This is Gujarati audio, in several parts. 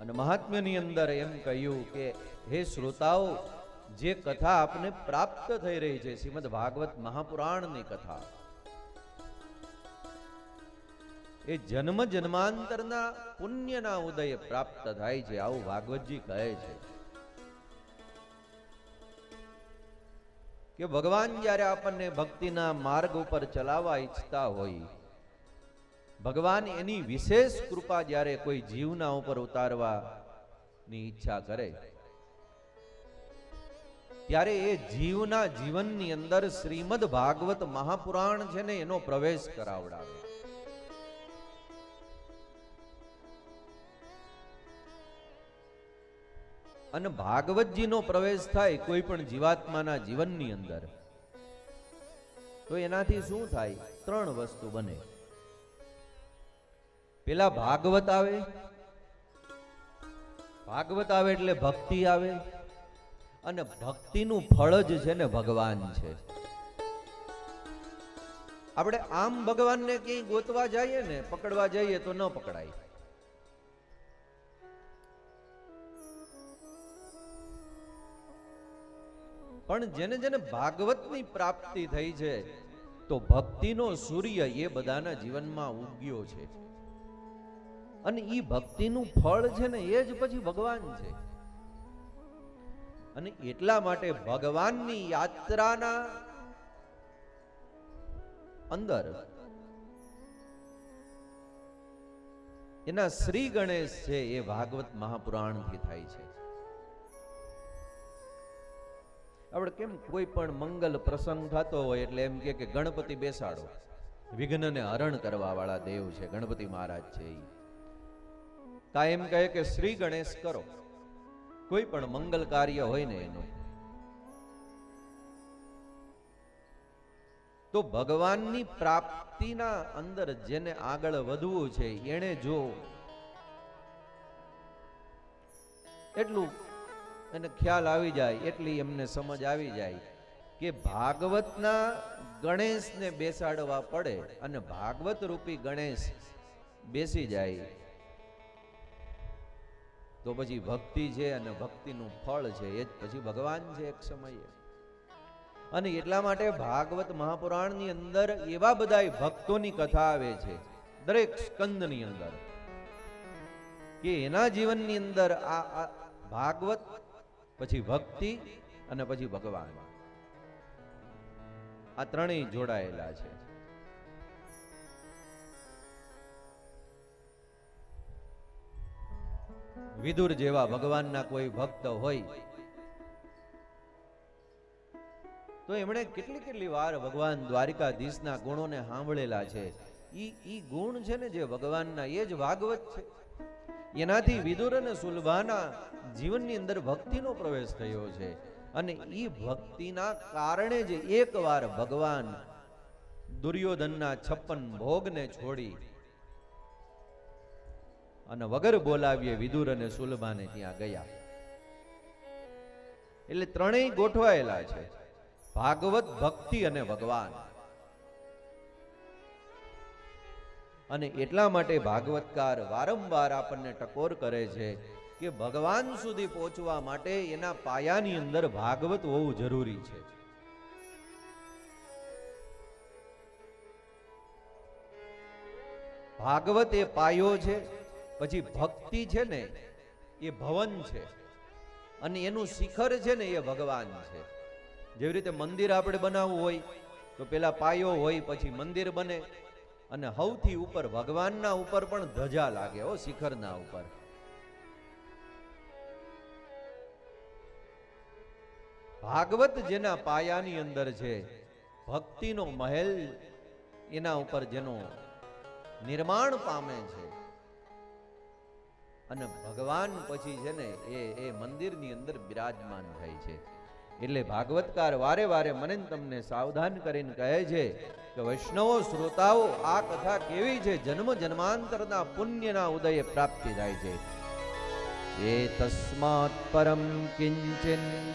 અને મહાત્મ્યની અંદર એમ કહ્યું કે, હે શ્રોતાઓ, જે કથા આપને પ્રાપ્ત થઈ રહી છે, શ્રીમદ ભાગવત મહાપુરાણની કથા. એ જન્મ જન્માંતરના પુણ્યના ઉદય પ્રાપ્ત થાય છે, આવું ભાગવતજી કહે છે. કે ભગવાન જ્યારે આપણને ભક્તિના માર્ગ ઉપર ચલાવવા ઈચ્છતા હોય ભગવાન એની વિશેષ કૃપા જ્યારે કોઈ જીવના ઉપર ઉતારવાની ઈચ્છા કરે, ત્યારે એ જીવના જીવનની અંદર શ્રીમદ ભાગવત મહાપુરાણ છે ને એનો પ્રવેશ કરાવડાવે. અને ભાગવતજીનો પ્રવેશ થાય કોઈ પણ જીવાત્માના જીવનની અંદર, તો એનાથી શું થાય? ત્રણ વસ્તુ બને. પેલા ભાગવત આવે. ભાગવત આવે એટલે ભક્તિ આવે. અને ભક્તિનું ફળ જ છે ને ભગવાન છે. આપણે આમ ભગવાનને ક્યાંય ગોતવા જઈએ ને, પકડવા જઈએ તો ન પકડાય. પણ જેને જેને ભાગવતની પ્રાપ્તિ થઈ છે, તો ભક્તિનો સૂર્ય એ બધાના જીવનમાં ઉગ્યો છે. અને એ ભક્તિનું ફળ છે ને એ જ પછી ભગવાન છે. અને એટલા માટે ભગવાનની યાત્રાના અંદર એના શ્રી ગણેશ છે એ ભાગવત મહાપુરાણથી થાય છે. આપણે કેમ કોઈ પણ મંગલ પ્રસંગ થતો હોય એટલે એમ કે ગણપતિ બેસાડો. વિઘ્નને હરણ કરવા વાળા દેવ છે, ગણપતિ મહારાજ છે ઈ. એમ કહે કે, શ્રી ગણેશ કરો. કોઈ પણ મંગલ કાર્ય હોય ને એનું. તો ભગવાનની પ્રાપ્તિના અંદર જેને આગળ વધવું છે, એણે જો એટલું એને ખ્યાલ આવી જાય, એટલી એમને સમજ આવી જાય કે ભાગવતના ગણેશને બેસાડવા પડે અને ભાગવત રૂપી ગણેશ બેસી જાય. તો પછી ભક્તિ છે અને ભક્તિનું ફળ છે, એ જ પછી ભગવાન છે એક સમયે. અને એટલા માટે ભાગવત મહાપુરાણની અંદર એવા બધા ભક્તોની કથા આવે છે, દરેક સ્કંદની અંદર, કે એના જીવનની અંદર આ ભાગવત, પછી ભક્તિ અને પછી ભગવાન. આ ત્રણેય જોડાયેલા છે. વિદુર જેવા ભગવાનના કોઈ ભક્ત હોય. તો એમણે કેટલી કેટલી વાર ભગવાન દ્વારિકાધીશના ગુણોને સાંભળેલા છે. ઈ ઈ ગુણ છે ને જે ભગવાનના, એ જ ભાગવત છે. એનાથી વિદુર અને સુલભાના જીવનની અંદર ભક્તિનો પ્રવેશ થયો છે. અને ઈ ભક્તિના કારણે જ એકવાર ભગવાન દુર્યોધનના છપ્પન ભોગને છોડી અને વગર બોલાવીએ વિદુર અને સુલભાને ત્યાં ગયા. એટલે ત્રણેય ગોઠવાયેલા છે, ભાગવત ભક્તિ અને ભગવાન. અને એટલા માટે ભાગવતકાર વારંવાર આપણને ટકોર કરે છે કે ભગવાન સુધી પહોંચવા માટે એના પાયાની અંદર ભાગવત હોવું જરૂરી છે. ભાગવત એ પાયો છે પછી ભક્તિ છે ને, એ ભવન છે. અને એનું શિખર છે ને, એ ભગવાન છે. જેવી રીતે મંદિર આપણે બનાવવું હોય, તો પેલા પાયો હોય, પછી મંદિર બને. અને સૌથી ઉપર ભગવાનના ઉપર પણ ધજા લાગે હો, શિખરના ઉપર. ભાગવત જેના પાયાની અંદર છે, ભક્તિનો મહેલ એના ઉપર જેનો નિર્માણ પામે છે. અને ભગવાન પછી છે ને એ એ મંદિરની અંદર બિરાજમાન થાય છે. એટલે ભાગવતકાર વારે વારે મને તમને સાવધાન કરીને કહે છે કે વૈષ્ણવો શ્રોતાઓ, આ કથા કેવી છે? જન્મ જન્માંતરના પુણ્યના ઉદયે પ્રાપ્તિ થાય છે. એ તસ્માત પરમ કિંચિન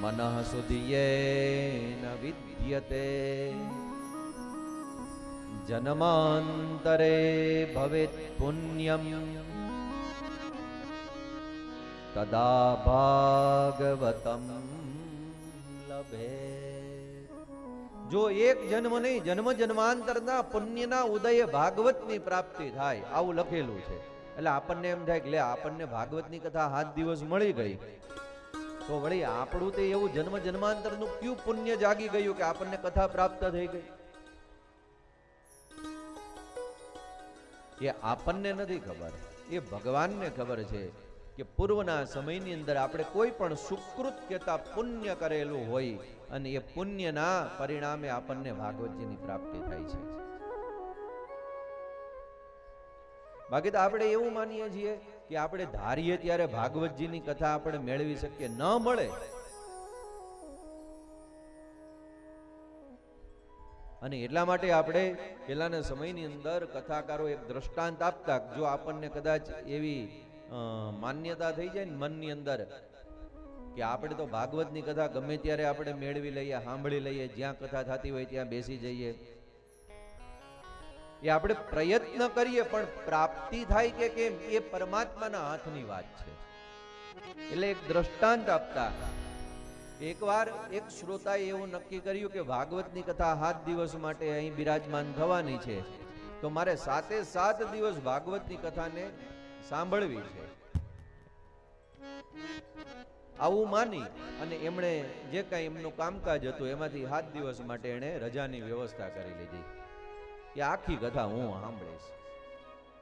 મનઃ સુધિયેન વિદ્યતે. જન્માંતરે ભવેત પુણ્યમ તદા ભાગવતમ લભે જો એક જન્મ નહીં જન્મ જન્માંતરના પુણ્યના ઉદયે ભાગવતની પ્રાપ્તિ થાય આવું લખેલું છે. એટલે આપણને એમ થાય કે લે, આપણને ભાગવતની કથા હાથ દિવસ મળી ગઈ. તો વળી આપણું તે એવું જન્મ જન્માંતરનું કયું પુણ્ય જાગી ગયું કે આપણને કથા પ્રાપ્ત થઈ ગઈ? એ આપણને નથી ખબર. એ ભગવાનને ખબર છે કે પૂર્વના સમયની અંદર આપણે કોઈ પણ સુકૃત કહેતા પુણ્ય કરેલું હોય અને એ પુણ્યના પરિણામે આપણને ભાગવતજીની પ્રાપ્તિ થાય છે. બાકી તો આપણે એવું માનીએ છીએ કે આપણે ધારીએ ત્યારે ભાગવતજીની કથા આપણે મેળવી શકીએ. ન મળે અને એટલા માટે આપણે પેલાના સમયની અંદર કથાકારો એક દ્રષ્ટાંત આપતા જો આપણને કદાચ એવી માન્યતા થઈ જાય ને મનની અંદર કે આપણે તો ભાગવતની કથા ગમે ત્યારે આપણે મેળવી લઈએ, સાંભળી લઈએ, જ્યાં કથા થતી હોય ત્યાં બેસી જઈએ. એ આપણે પ્રયત્ન કરીએ, પણ પ્રાપ્તિ થાય કે કેમ એ પરમાત્માના હાથની વાત છે. એટલે એક દ્રષ્ટાંત આપતા. એકવાર એક શ્રોતાએ એવું નક્કી કર્યું કે ભાગવતની કથા સાત દિવસ માટે અહીં બિરાજમાન થવાની છે, તો મારે સાતે સાત દિવસ ભાગવતની કથાને સાંભળવી છે. આવું માની અને એમણે જે કાંઈ એમનું કામકાજ હતું એમાંથી સાત દિવસ માટે એણે રજાની વ્યવસ્થા કરી લીધી કે આખી કથા હું સાંભળીશ.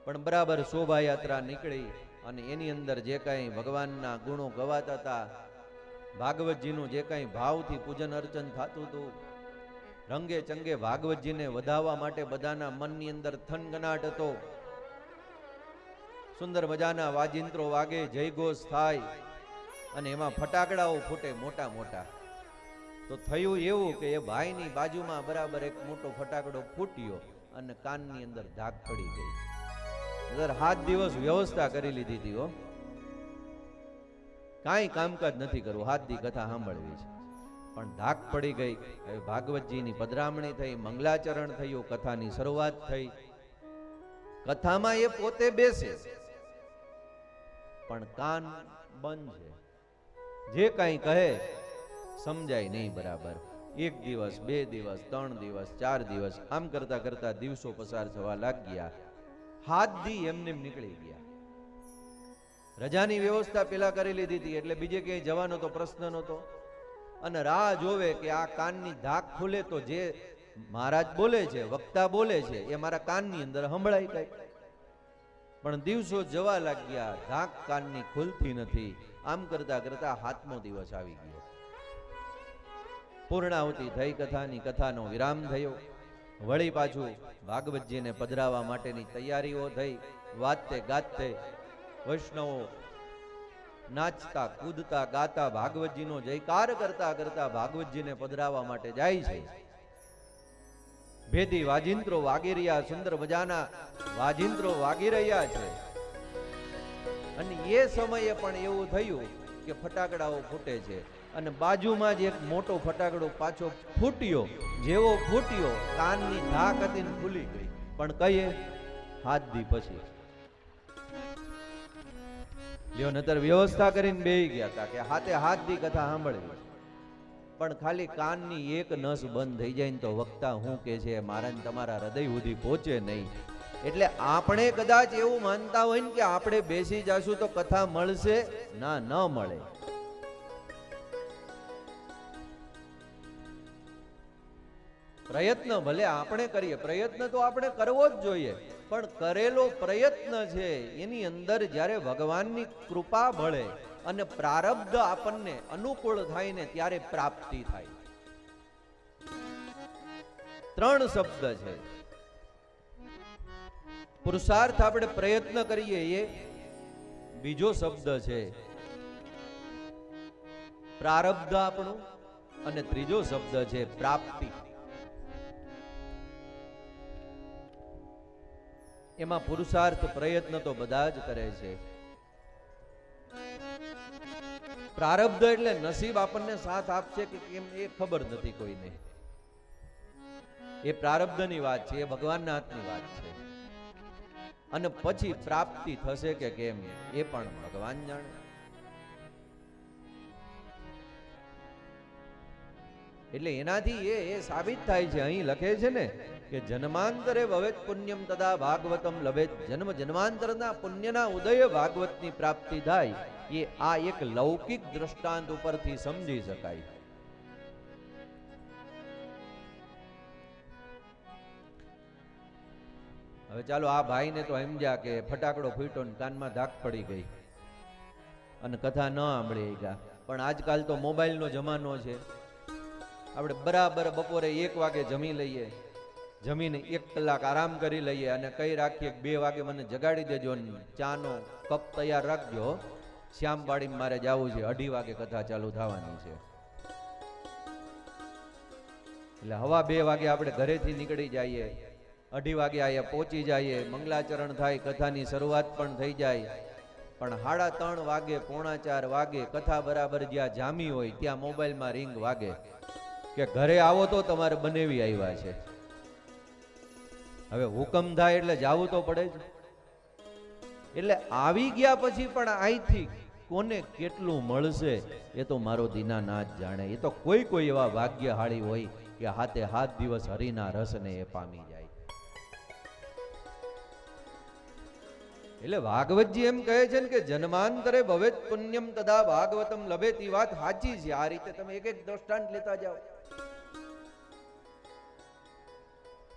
પણ બરાબર શોભાયાત્રા નીકળી અને એની અંદર જે કાંઈ ભગવાનના ગુણો ગવાતા હતા ભાગવતજીનું જે કાંઈ ભાવથી પૂજન અર્ચન થતું હતું, રંગે ચંગે ભાગવતજીને વધાવવા માટે બધાના મનની અંદર થનગનાટ હતો. સુંદર મજાના વાજિંત્રો વાગે, જયઘોષ થાય, અને એમાં ફટાકડાઓ ફૂટે મોટા મોટા. તો થયું એવું કે એ ભાઈની બાજુમાં બરાબર એક મોટો ફટાકડો ફૂટ્યો અને કાનની અંદર ધાક પડી ગઈ. હાથ દિવસ વ્યવસ્થા કરી લીધી હતી હો. કાંઈ કામકાજ નથી કરવું. હાથ દી કથા સાંભળવી છે. પણ ધાક પડી ગઈ. હવે ભાગવતજીની પધરામણી થઈ, મંગલાચરણ થયું કથાની શરૂઆત થઈ. કથામાં એ પોતે બેસે. પણ કાન બંધ છે. જે કાંઈ કહે, સમજાય નહીં બરાબર. એક દિવસ, બે દિવસ, ત્રણ દિવસ, ચાર દિવસ, આમ કરતા કરતા દિવસો પસાર થવા લાગ્યા. હાથ દી એમને એમ નીકળી ગયા. રજાની વ્યવસ્થા પેલા કરી લીધી હતી, એટલે બીજે ક્યાંય જવાનો તો પ્રશ્ન નહોતો. અને રાહ જોવે કે આ કાનની ધાક ખુલે તો જે મહારાજ બોલે છે, વક્તા બોલે છે, એ મારા કાનની અંદર સંભળાય કઈ પણ દિવસો જવા લાગ્યા, ધાક કાનની ખુલતી નથી. આમ કરતા કરતા હાથમો દિવસ આવી ગયો. પૂર્ણાવતી થઈ કથાની, કથાનો વિરામ થયો. વળી પાછું ભાગવતજીને પધરાવવા માટેની તૈયારીઓ થઈ. વાતે ગાતે વૈષ્ણવો, નાચતા, કૂદતા, ગાતા, ભાગવતજીનો જયકાર કરતા કરતા ભાગવતજીને પધરાવા માટે જાય છે. ભેદી વાજિંત્રો વાગી રહ્યા, સુંદર મજાના વાજિંત્રો વાગી રહ્યા છે. અને એ સમયે પણ એવું થયું કે ફટાકડાઓ ફૂટે છે અને બાજુમાં જ એક મોટો ફટાકડો પાછો ફૂટ્યો, જેવો ફૂટ્યો, કાનની ધાક હતી ખુલી ગઈ. પણ કહીએ, હાથ દી પછી. લ્યો નતર વ્યવસ્થા કરીને બેહી ગયા હતા કે હાથે હાથ દી કથા સાંભળવી. પણ ખાલી કાનની એક નસ બંધ થઈ જાય ને તો વક્તા હું કે છે મારા તમારા હૃદય સુધી પહોંચે નહીં. એટલે આપણે કદાચ એવું માનતા હોય ને કે આપણે બેસી જશું તો કથા મળશે? ના, ન મળે. પ્રયત્ન ભલે આપણે કરીએ, પ્રયત્ન તો આપણે કરવો જ જોઈએ. પણ કરેલો પ્રયત્ન છે, એની અંદર જ્યારે ભગવાનની કૃપા ભળે અને પ્રારબ્ધ આપણને અનુકૂળ થાય ને ત્યારે પ્રાપ્તિ થાય. ત્રણ શબ્દ છે. પુરુષાર્થ આપણે પ્રયત્ન કરીએ એ બીજો શબ્દ છે. પ્રારબ્ધ આપણું અને ત્રીજો શબ્દ છે પ્રાપ્તિ. એમાં પુરુષાર્થ પ્રયત્ન તો બધા જ કરે છે. પ્રારબ્ધ એટલે નસીબ આપણને સાથ આપશે કે કેમ એ ખબર નથી કોઈને. એ પ્રારબ્ધની વાત છે, એ ભગવાનના હાથની વાત છે. અને પછી પ્રાપ્તિ થશે કે કેમ એ પણ ભગવાન જાણે. એટલે એનાથી એ એ સાબિત થાય છે. અહીં લખે છે ને કે જન્માંતરે ભવેત પુણ્યમ તદા ભાગવતમ લભેત. જન્મ જન્માંતરના પુણ્યના ઉદય ભાગવતની પ્રાપ્તિ થાય. એ આ એક લૌકિક દ્રષ્ટાંત ઉપરથી સમજી શકાય. હવે ચાલો આ ભાઈને તો સમજ્યા કે ફટાકડો ફૂટ્યો ને કાનમાં ધાક પડી ગઈ. અને કથા ન સાંભળી ગયા. પણ આજકાલ તો મોબાઈલનો જમાનો છે. આપણે બરાબર બપોરે એક વાગે જમી લઈએ. જમીને એક કલાક આરામ કરી લઈએ અને કઈ રાખીએ બે વાગે મને જગાડી દેજો ચાનો કપ તૈયાર રાખજો. શ્યામવાડીમાં મારે જવું છે. અઢી વાગે કથા ચાલુ થવાની છે. એટલે હવા બે વાગે આપણે ઘરેથી નીકળી જઈએ. અઢી વાગે અહીંયા પહોંચી જઈએ. મંગલાચરણ થાય, કથાની શરૂઆત પણ થઈ જાય. પણ સાડા ત્રણ વાગે, પોણા ચાર વાગે કથા બરાબર જ્યાં જામી હોય, ત્યાં મોબાઈલમાં રિંગ વાગે. કે ઘરે આવો તો તમારે બનેવી આવ્યા છે. હવે હુકમ થાય એટલે જવું તો પડે જ. એટલે આવી ગયા પછી પણ અહીંથી કોને કેટલું મળશે એ તો મારો દીનાનાથ જાણે. એ તો કોઈ કોઈ એવા ભાગ્યહાળી હોય કે હાથે હાથ દિવસ હરિના રસને એ પામી જાય. એટલે ભાગવતજી એમ કહે છે ને કે જન્માંતરે ભવેત પુણ્યમ તદા ભાગવતમ લભે વાત સાચી છે. આ રીતે તમે એક એક દ્રષ્ટાંત લેતા જાઓ.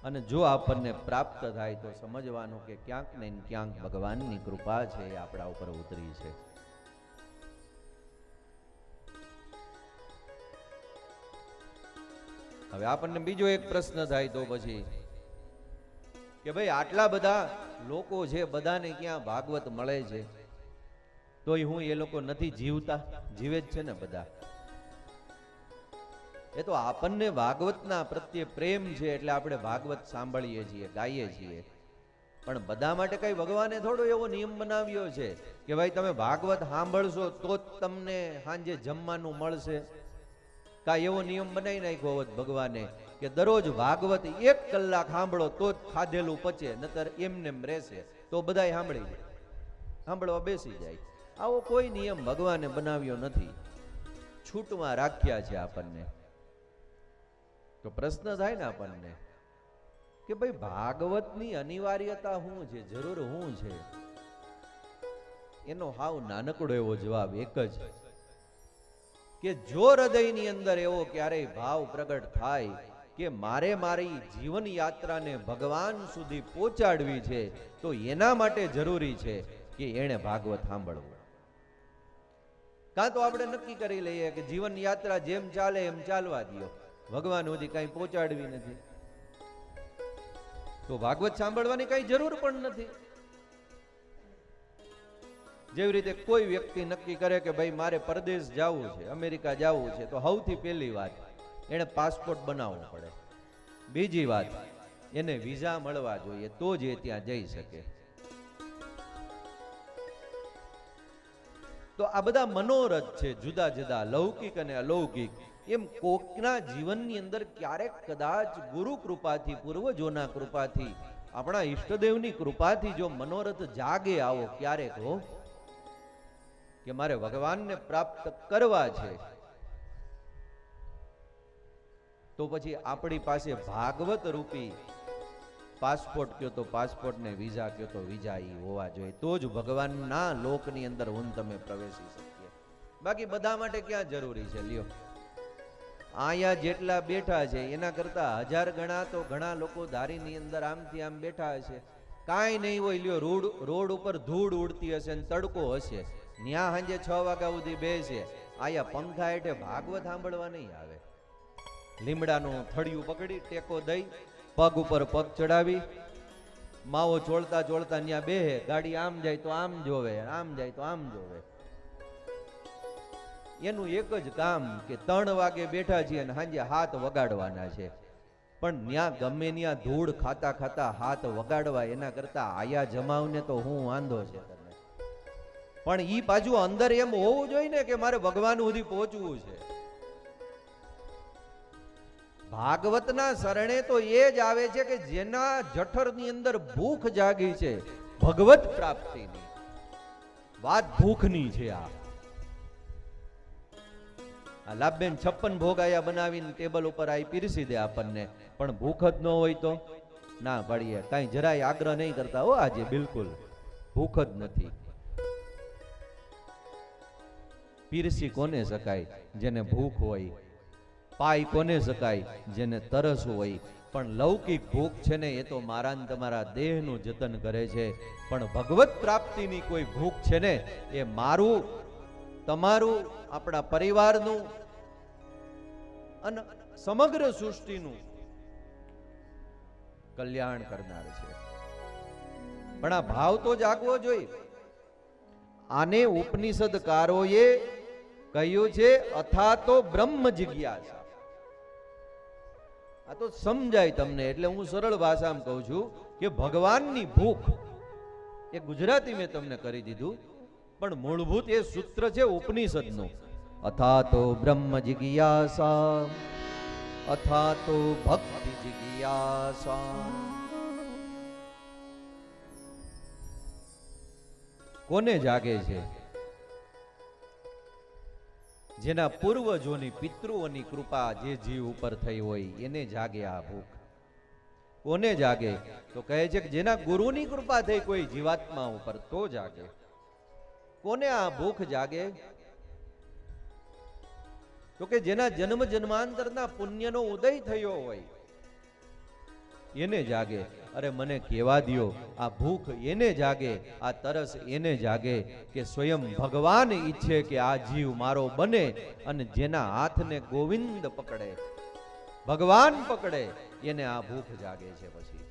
અને જો આપણને પ્રાપ્ત થાય તો સમજવાનું કે ક્યાંક ને ક્યાંક ભગવાનની કૃપા છે એ આપણા ઉપર ઉતરી છે. હવે આપણને બીજો એક પ્રશ્ન થાય તો પછી કે ભાઈ આટલા બધા લોકો છે, બધાને ક્યાં ભાગવત મળે છે? તોય હું એ લોકો નથી જીવતા, જીવે જ છે ને બધા. એ તો આપણને ભાગવતના પ્રત્યે પ્રેમ છે એટલે આપણે ભાગવત સાંભળીએ છીએ, ગાઈએ છીએ. પણ બધા માટે કઈ ભગવાને થોડો એવો નિયમ બનાવ્યો છે કે ભાઈ તમે ભાગવત સાંભળશો તો જ તમને સાંજે જમવાનું મળશે. કા એવો નિયમ બનાવી નાખ્યો હોત ભગવાને કે દરરોજ ભાગવત એક કલાક સાંભળો તો જ ખાધેલું પચે, નતર એમને રહેશે. તો બધાય સાંભળી જાય સાંભળવા બેસી જાય. આવો કોઈ નિયમ ભગવાને બનાવ્યો નથી. છૂટમાં રાખ્યા છે આપણને. તો પ્રશ્ન થાય ને આપણને કે ભાઈ ભાગવતની અનિવાર્યતા શું છે? જરૂર શું છે? એનો હાવ નાનકડો એવો જવાબ એક જ કે જો હૃદયની અંદર એવો ક્યારેય ભાવ પ્રગટ થાય કે મારે મારી જીવન યાત્રાને ભગવાન સુધી પહોંચાડવી છે, તો એના માટે જરૂરી છે કે એણે ભાગવત સાંભળવું. કાં તો આપણે નક્કી કરી લઈએ કે જીવન યાત્રા જેમ ચાલે એમ ચાલવા દો ભગવાન સુધી કઈ પહોંચાડવી નથી. તો ભાગવત સાંભળવાની કઈ જરૂર પણ નથી. જેવી રીતે કોઈ વ્યક્તિ નક્કી કરે કે ભાઈ મારે પરદેશ જવું છે, અમેરિકા જવું છે, તો સૌથી પહેલી વાત એને પાસપોર્ટ બનાવવો પડે. બીજી વાત, એને વિઝા મળવા જોઈએ, તો જ એ ત્યાં જઈ શકે. તો આ બધા મનોરથ છે, જુદા જુદા, લૌકિક અને અલૌકિક. એમ કોકના જીવનની અંદર ક્યારેક કદાચ ગુરુ કૃપાથી, પૂર્વજોના કૃપાથી, આપણા ઈષ્ટદેવની કૃપાથી જો મનોરથ જાગે આવો ક્યારેક હો, કે મારે ભગવાનને પ્રાપ્ત કરવા છે, તો પછી આપણી પાસે ભાગવત રૂપી પાસપોર્ટ કયો તો પાસપોર્ટ ને વિઝા કયો તો વિઝા ઈ હોવા જોઈએ. તો જ ભગવાનના લોકની અંદર હું તમે પ્રવેશી શકીએ. બાકી બધા માટે ક્યાં જરૂરી છે? લ્યો. અહીંયા જેટલા બેઠા છે, એના કરતા હજાર ગણા તો ઘણા લોકો ધારીની અંદર આમથી આમ બેઠા હશે. કાંઈ નહીં હોય, લ્યો, રોડ રોડ ઉપર ધૂળ ઉડતી હશે ને તડકો હશે. ન્યા સાંજે છ વાગ્યા સુધી બેસે આયા પંખા હેઠે ભાગવત સાંભળવા નહીં આવે. લીમડાનું થળિયું પકડી, ટેકો દઈ, પગ ઉપર પગ ચડાવી. માવો ચોળતા ચોળતા ત્યાં બેહે. ગાડી આમ જાય તો આમ જોવે, આમ જાય તો આમ જોવે. એનું એક જ કામ કે ત્રણ વાગે બેઠા છીએ અને સાંજે હાથ વગાડવાના છે. પણ ત્યાં ગમે ત્યાં ધૂળ ખાતા ખાતા હાથ વગાડવા એના કરતા આયા જમાવને તો હું વાંધો છે તમને. પણ ઈ બાજુ અંદર એમ હોવું જોઈએ ને કે મારે ભગવાન સુધી પહોંચવું છે. ભાગવતના શરણે તો એ જ આવે છે કે જેના જઠરની અંદર ભૂખ જાગી છે, ભગવત પ્રાપ્તિની. વાત ભૂખની છે આ. આ લાભબેન છપ્પન ભોગાયા બનાવીને ટેબલ ઉપર આવી પીરસી દે આપણને. પણ ભૂખ જ ન હોય તો? ના પાડીએ કાંઈ જરાય આગ્રહ નહીં કરતા હો આજે, બિલકુલ. ભૂખ જ નથી. પીરસી કોને શકાય? જેને ભૂખ હોય. પાય કોને શકાય? જેને તરસ હોય. પણ લૌકિક ભૂખ છે ને, એ તો મારા તમારા દેહનું જતન કરે છે. પણ ભગવત પ્રાપ્તિની કોઈ ભૂખ છે ને, એ મારું તમારું, આપણા પરિવારનું અને સમગ્ર સૃષ્ટિનું કલ્યાણ કરનાર છે. પણ આ ભાવ તો જાગવો જોઈએ. આને ઉપનિષદકારોએ કહ્યું છે, અથા તો બ્રહ્મ જિજ્ઞાસા. આ તો સમજાય તમને, એટલે હું સરળ ભાષામાં કહું છું કે ભગવાનની ભૂખ એ ગુજરાતી મેં તમને કરી દીધું પણ મૂળભૂત એ સૂત્ર છે ઉપનિષદનું. અથા તો બ્રહ્મ જિજ્ઞાસા અથા તો ભક્તિ જિજ્ઞાસા. કોને જાગે છે? જેના પૂર્વજોની પિતૃઓની કૃપા જે જીવ ઉપર થઈ હોય એને જાગે આ ભૂખ. કોને જાગે? તો કહે છે કે જેના ગુરુની કૃપા થઈ કોઈ જીવાત્મા ઉપર તો જાગે. કોને આ ભૂખ જાગે? તો કે જેના જન્મ જન્માંતરના પુણ્યનો ઉદય થયો હોય, એને જાગે. અરે મને કહેવા દો આ ભૂખ એને જાગે, આ તરસ એને જાગે કે સ્વયં ભગવાન ઈચ્છે કે આ જીવ મારો બને અને જેના હાથને ગોવિંદ પકડે, ભગવાન પકડે, એને આ ભૂખ જાગે છે પછી.